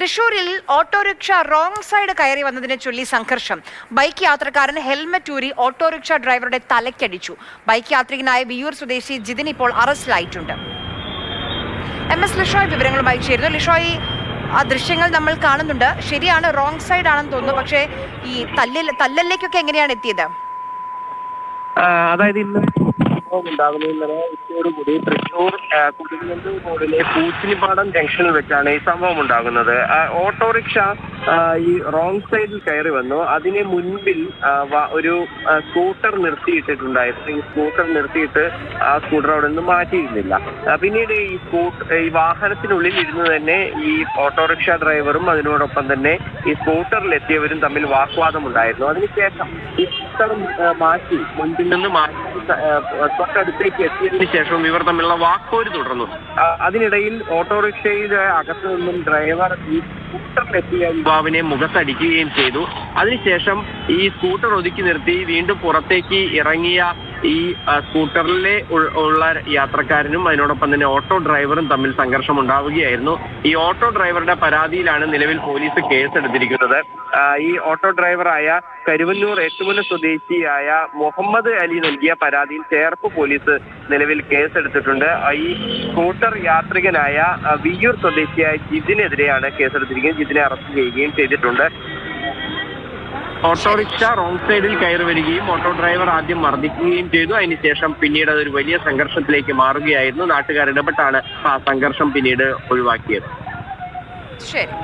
തൃശൂരിൽ autorickshaw wrong side കയറി വന്നതിനെ ചൊല്ലി സംഘർഷം. ബൈക്ക് യാത്രക്കാരൻ ഹെൽമറ്റ് ഊരി ഓട്ടോറിക്ഷ ഡ്രൈവറുടെ തലയ്ക്കടിച്ചു. ബൈക്ക് യാത്രികനായ വിയൂർ സ്വദേശി ജിതിൻ ഇപ്പോൾ അറസ്റ്റിലായിട്ടുണ്ട്. എം എസ് ലിഷോയ് വിവരങ്ങളുമായി ചേരുന്നു. ലിഷോയ് ആ ദൃശ്യങ്ങൾ നമ്മൾ കാണുന്നുണ്ട്. ശരിയാണ് റോങ് സൈഡ് ആണെന്ന് തോന്നുന്നു. പക്ഷേ ഈ തല്ലിൽ തല്ലലിലേക്കൊക്കെ എങ്ങനെയാണ് എത്തിയത്? അതായത് ഇന്ന് സംഭവം ഉണ്ടാകുന്നത് ഇന്നലെ ഉച്ചയോടുകൂടി തൃശൂർ കുടിങ്ങല്ലൂർ റോഡിലെ പൂച്ചിനിപ്പാടം ജംഗ്ഷനിൽ വെച്ചാണ് ഈ സംഭവം ഉണ്ടാകുന്നത്. ഓട്ടോറിക്ഷ ഈ റോങ് സൈഡിൽ കയറി വന്നു. അതിന് മുൻപിൽ ഒരു സ്കൂട്ടർ നിർത്തിയിട്ടിട്ടുണ്ടായിരുന്നു. ഈ സ്കൂട്ടർ നിർത്തിയിട്ട് ആ സ്കൂട്ടർ അവിടെ നിന്ന് മാറ്റിയിരുന്നില്ല. പിന്നീട് ഈ സ്കൂട്ട് ഈ വാഹനത്തിനുള്ളിൽ ഇരുന്ന് തന്നെ ഈ ഓട്ടോറിക്ഷ ഡ്രൈവറും അതിനോടൊപ്പം തന്നെ ഈ സ്കൂട്ടറിൽ എത്തിയവരും തമ്മിൽ വാക്വാദം ഉണ്ടായിരുന്നു അതിനുശേഷം ഇത്തരം മാറ്റി മുൻപിൽ നിന്ന് മാറ്റി തൊട്ടടുത്തേക്ക് എത്തിയതിനു ശേഷവും ഇവർ തമ്മിലുള്ള വാക്കോര് തുടർന്നു. അതിനിടയിൽ ഓട്ടോറിക്ഷയുടെ അകത്തു നിന്നും ഡ്രൈവർ ഈ സ്കൂട്ടറിലെത്തിയ യുവാവിനെ മുഖത്തടിക്കുകയും ചെയ്തു. അതിനുശേഷം ഈ സ്കൂട്ടർ ഒതുക്കി നിർത്തി വീണ്ടും പുറത്തേക്ക് ഇറങ്ങിയ ഈ സ്കൂട്ടറിലെ ഉള്ള യാത്രക്കാരനും അതിനോടൊപ്പം തന്നെ ഓട്ടോ ഡ്രൈവറും തമ്മിൽ സംഘർഷം ഉണ്ടാവുകയായിരുന്നു ഈ ഓട്ടോ ഡ്രൈവറുടെ പരാതിയിലാണ് നിലവിൽ പോലീസ് കേസെടുത്തിരിക്കുന്നത്. ഈ ഓട്ടോ ഡ്രൈവറായ കരുവന്നൂർ ഏറ്റുമുല സ്വദേശിയായ മുഹമ്മദ് അലി നൽകിയ പരാതിയിൽ ചേർപ്പ് പോലീസ് നിലവിൽ കേസെടുത്തിട്ടുണ്ട്. ഈ സ്കൂട്ടർ യാത്രികനായ വിയ്യൂർ സ്വദേശിയായ ജിതിനെതിരെയാണ് കേസെടുത്തിരിക്കുന്നത്. ജിതിനെ അറസ്റ്റ് ചെയ്യുകയും ചെയ്തിട്ടുണ്ട്. ഓട്ടോറിക്ഷ റോങ് സൈഡിൽ കയറി വരികയും ഓട്ടോ ഡ്രൈവർ ആദ്യം മർദ്ദിക്കുകയും ചെയ്തു. അതിനുശേഷം പിന്നീട് അതൊരു വലിയ സംഘർഷത്തിലേക്ക് മാറുകയായിരുന്നു. നാട്ടുകാർ ഇടപെട്ടാണ് ആ സംഘർഷം പിന്നീട് ഒഴിവാക്കിയത്. ശരി.